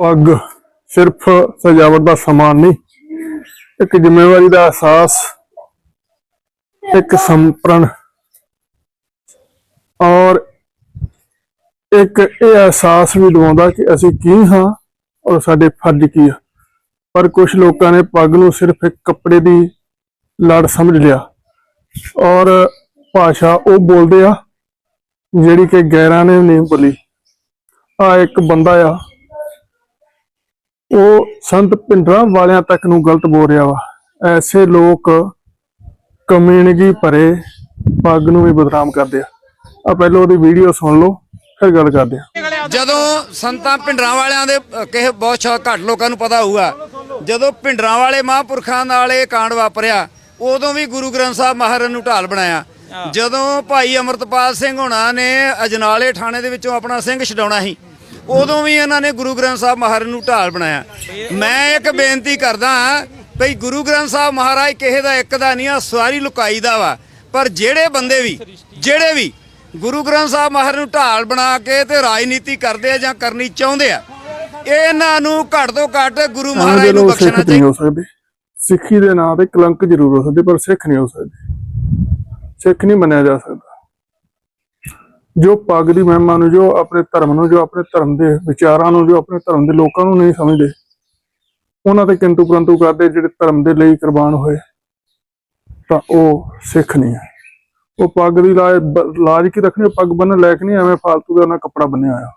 ਪੱਗ ਸਿਰਫ ਸਜਾਵਟ ਦਾ ਸਮਾਨ ਨਹੀਂ, ਇੱਕ ਜ਼ਿੰਮੇਵਾਰੀ ਦਾ ਅਹਿਸਾਸ, ਇੱਕ ਸੰਪਰਨ ਔਰ ਇੱਕ ਇਹ ਅਹਿਸਾਸ ਵੀ ਦਿਵਾਉਂਦਾ ਕਿ ਅਸੀਂ ਕੀ ਹਾਂ ਔਰ ਸਾਡੇ ਫਰਜ਼ ਕੀ ਆ। ਪਰ ਕੁਝ ਲੋਕਾਂ ਨੇ ਪੱਗ ਨੂੰ ਸਿਰਫ ਇੱਕ ਕੱਪੜੇ ਦੀ ਲੜ ਸਮਝ ਲਿਆ ਔਰ ਭਾਸ਼ਾ ਉਹ ਬੋਲਦੇ ਆ ਜਿਹੜੀ ਕਿ ਗੈਰਾਂ ਨੇ ਨਹੀਂ ਬੋਲੀ। ਆ ਇੱਕ ਬੰਦਾ ਆ ਉਹ ਸੰਤ ਪਿੰਡਰਾਂ ਵਾਲਿਆਂ ਤੱਕ ਨੂੰ ਗਲਤ ਬੋਲ ਰਿਹਾ ਵਾ। ਐਸੇ ਲੋਕ ਕਮਿਊਨਿਟੀ ਭਰੇ ਪੱਗ ਨੂੰ ਵੀ ਬਦਨਾਮ ਕਰਦੇ ਆ। ਆ ਪਹਿਲਾਂ ਉਹਦੀ ਵੀਡੀਓ ਸੁਣ ਲਓ ਫਿਰ ਗੱਲ ਕਰਦੇ ਆ। ਜਦੋਂ ਸੰਤਾਂ ਭਿੰਡਰਾਂ ਵਾਲਿਆਂ ਦੇ ਕਿਸੇ ਬਹੁਤ ਸ਼ਾ- ਘੱਟ ਲੋਕਾਂ ਨੂੰ ਪਤਾ ਹੋਊਗਾ ਜਦੋਂ ਭਿੰਡਰਾਂ ਵਾਲੇ ਮਹਾਂਪੁਰਖਾਂ ਨਾਲ ਇਹ ਕਾਂਡ ਵਾਪਰਿਆ ਉਦੋਂ ਵੀ ਗੁਰੂ ਗ੍ਰੰਥ ਸਾਹਿਬ ਮਹਾਰਾਜ ਨੂੰ ਢਾਲ ਬਣਾਇਆ। ਜਦੋਂ ਭਾਈ ਅਮਰਤਪਾਲ ਸਿੰਘ ਹੋਣਾ ਨੇ ਅਜਨਾਲੇ ਥਾਣੇ ਦੇ ਵਿੱਚੋਂ ਆਪਣਾ ਸਿੰਘ ਛਡਾਉਣਾ ਸੀ ਉਦੋਂ ਵੀ ਇਹਨਾਂ ਨੇ ਗੁਰੂ ਗ੍ਰੰਥ ਸਾਹਿਬ ਮਹਾਰਾਜ ਨੂੰ ਢਾਲ ਬਣਾਇਆ। ਮੈਂ ਇੱਕ ਬੇਨਤੀ ਕਰਦਾ ਭਈ ਗੁਰੂ ਗ੍ਰੰਥ ਸਾਹਿਬ ਮਹਾਰਾਜ ਕਿਸੇ ਦਾ ਇੱਕ ਦਾ ਨਹੀਂ ਆ ਸਾਰੀ ਲੁਕਾਈ ਦਾ ਵਾ। ਪਰ ਜਿਹੜੇ ਬੰਦੇ ਵੀ ਜਿਹੜੇ ਵੀ ਗੁਰੂ ਗ੍ਰੰਥ ਸਾਹਿਬ ਮਹਾਰਾਜ ਨੂੰ ਢਾਲ ਬਣਾ ਕੇ ਤੇ ਰਾਜਨੀਤੀ ਕਰਦੇ ਆ ਜਾਂ ਕਰਨੀ ਚਾਹੁੰਦੇ ਆ ਇਹਨਾਂ ਨੂੰ ਘੱਟ ਤੋਂ ਘੱਟ ਗੁਰੂ ਮਹਾਰਾਜ ਨੂੰ ਬਖਸ਼ਣਾ ਚਾਹੀਦਾ। ਸਿੱਖੀ ਦੇ ਨਾਂ ਤੇ ਕਲੰਕ ਜ਼ਰੂਰ ਹੋ ਸਕਦੇ ਪਰ ਸਿੱਖ ਨਹੀਂ ਹੋ ਸਕਦੇ। ਸਿੱਖ ਨਹੀਂ ਮੰਨਿਆ ਜਾ ਸਕਦਾ। ਜੋ ਪੱਗ ਦੀ ਮਹਿਮਾ ਨੂੰ, ਜੋ ਆਪਣੇ ਧਰਮ ਨੂੰ, ਜੋ ਆਪਣੇ ਧਰਮ ਦੇ ਵਿਚਾਰਾਂ ਨੂੰ, ਜੋ ਆਪਣੇ ਧਰਮ ਦੇ ਲੋਕਾਂ ਨੂੰ ਨਹੀਂ ਸਮਝਦੇ, ਉਹਨਾਂ ਤੇ ਕਿੰਤੂ ਪਰੰਤੂ ਕਰਦੇ ਜਿਹੜੇ ਧਰਮ ਦੇ ਲਈ ਕੁਰਬਾਨ ਹੋਏ, ਤਾਂ ਉਹ ਸਿੱਖ ਨਹੀਂ ਹੈ। ਉਹ ਪੱਗ ਦੀ ਲਾਜ ਲਾਜ ਕੀ ਰੱਖਣੀ, ਉਹ ਪੱਗ ਬੰਨਣ ਕੇ ਨਹੀਂ, ਐਵੇਂ ਫਾਲਤੂ ਦਾ ਨਾ ਕੱਪੜਾ ਬੰਨਿਆ ਹੋਇਆ।